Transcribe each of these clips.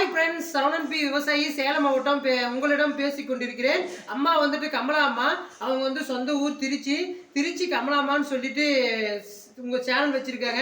Hi friends Saravanan B விவசாயி சேலம் மாவட்டம் பே- உங்களிடம் பேசிக் கொண்டிருக்கிறேன். அம்மா வந்துட்டு கமலா அம்மா. அவங்க வந்து சொந்த ஊர் திருச்சி. திருச்சி கமலாம்மான்னு சொல்லிட்டு உங்கள் சேனல் வச்சுருக்காங்க.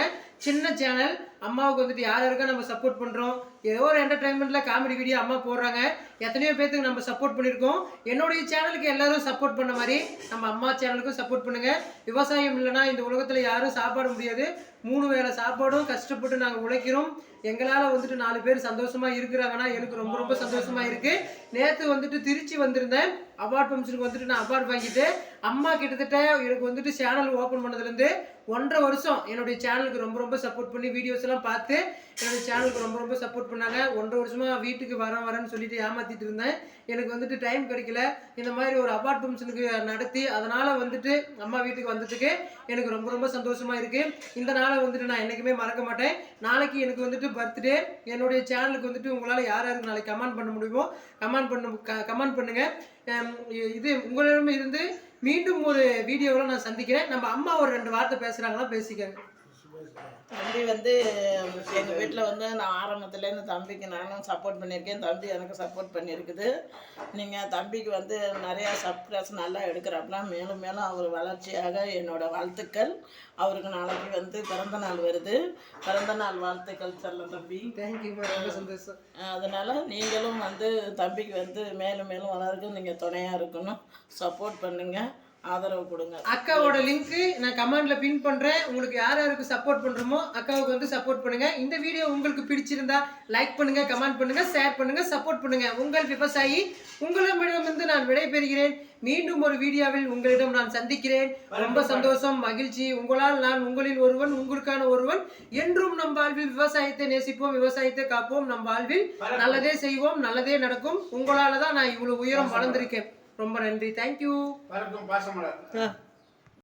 சின்ன சேனல். அம்மாவுக்கு வந்துட்டு யார் யாருக்கா நம்ம சப்போர்ட் பண்ணுறோம் ஏதோ ஒரு என்டர்டைன்மெண்ட்டில் காமெடி வீடியோ அம்மா போடுறாங்க. எத்தனையோ பேர்த்துக்கு நம்ம சப்போர்ட் பண்ணியிருக்கோம் என்னுடைய சேனலுக்கு எல்லாரும் சப்போர்ட் பண்ண மாதிரி நம்ம அம்மா சேனலுக்கும் சப்போர்ட் பண்ணுங்க. விவசாயம் இல்லைன்னா இந்த உலகத்தில் யாரும் சாப்பாட முடியாது. மூணு வேளை சாப்பாடும் கஷ்டப்பட்டு நாங்கள் உழைக்கிறோம். எங்களால் வந்துட்டு நாலு பேர் சந்தோஷமா இருக்கிறாங்கன்னா எனக்கு ரொம்ப ரொம்ப சந்தோஷமா இருக்குது நேற்று வந்துட்டு திருச்சி வந்திருந்தேன். அவார்ட் ஃபங்க்ஷனுக்கு வந்துட்டு நான் அவார்ட் வாங்கிட்டு அம்மா கிட்டத்தட்ட எனக்கு வந்துட்டு சேனல் ஓப்பன் பண்ணதுலேருந்து ஒன்றரை வருஷம் என்னுடைய சேனலுக்கு ரொம்ப ரொம்ப ரொம்ப சப்போர்ட் பண்ணி வீடியோஸ் எல்லாம் பார்த்து என்னோட சேனலுக்கு ரொம்ப ரொம்ப சப்போர்ட் பண்ணாங்க. ஒன்றரை வருஷமா வீட்டுக்கு வரேன் வரேன்னு சொல்லிட்டு ஏமாத்திட்டு இருந்தேன். எனக்கு வந்துட்டு டைம் கிடைக்கல. இந்த மாதிரி ஒரு அவார்ட் ஃபங்க்ஷனுக்கு நடத்தி அதனால வந்துட்டு அம்மா வீட்டுக்கு வந்ததுக்கு எனக்கு ரொம்ப ரொம்ப சந்தோஷமா இருக்கு. இந்த நாளை வந்துட்டு நான் என்றைக்குமே மறக்க மாட்டேன். நாளைக்கு எனக்கு வந்துட்டு பர்த்டே என்னுடைய சேனலுக்கு வந்துட்டு உங்களால் யார் யாருக்கு நாளைக்கு கமெண்ட் பண்ண முடியுமோ கமெண்ட் பண்ண கமெண்ட் பண்ணுங்க. இது உங்களிடம் இருந்து மீண்டும் ஒரு வீடியோவில் நான் சந்திக்கிறேன். நம்ம அம்மா ஒரு ரெண்டு வார்த்தை பேசுகிறாங்களா பேசிக்கங்க. தம்பி வந்து எங்கள் வீட்டில் வந்து நான் ஆரம்பத்துலேருந்து தம்பிக்கு நானும் சப்போர்ட் பண்ணியிருக்கேன். தம்பி எனக்கு சப்போர்ட் பண்ணியிருக்குது. நீங்கள் தம்பிக்கு வந்து நிறையா சப்ஸ்கிரைஸ் நல்லா எடுக்கிறாப்புல. மேலும் மேலும் அவர் வளர்ச்சியாக என்னோட வாழ்த்துக்கள். அவருக்கு நாளைக்கு வந்து பிறந்த நாள் வருது. பிறந்த நாள் வாழ்த்துக்கள் செல்லம் தம்பி. தேங்க்யூ ரொம்ப சந்தோஷம் அதனால் நீங்களும் வந்து தம்பிக்கு வந்து மேலும் மேலும் வளர்க்க நீங்கள் துணையாக இருக்கணும். சப்போர்ட் பண்ணுங்கள் ஆதரவு கொடுங்க. அக்காவோட லிங்க் நான் கமெண்ட்ல பின் பண்றேன். உங்களுக்கு யார் யாருக்கு சப்போர்ட் பண்றோமோ அக்காவுக்கு வந்து சப்போர்ட் பண்ணுங்க. இந்த வீடியோ உங்களுக்கு பிடிச்சிருந்தா லைக் பண்ணுங்க கமெண்ட் பண்ணுங்க ஷேர் பண்ணுங்க சப்போர்ட் பண்ணுங்க. உங்கள் விவசாயி உங்களிடமிருந்து நான் விடைபெறுகிறேன். மீண்டும் ஒரு வீடியோவில் உங்களிடம் நான் சந்திக்கிறேன். ரொம்ப சந்தோஷம் மகிழ்ச்சி. உங்களால் நான் உங்களில் ஒருவன் உங்களுக்கான ஒருவன். என்றும் நம் வாழ்வில் விவசாயத்தை நேசிப்போம் விவசாயத்தை காப்போம். நம் வாழ்வில் நல்லதே செய்வோம் நல்லதே நடக்கும். உங்களால தான் நான் இவ்வளவு உயரம் வளர்ந்திருக்கேன். ரொம்ப நன்றி. தேங்க்யூ வணக்கம் பாசமலர்.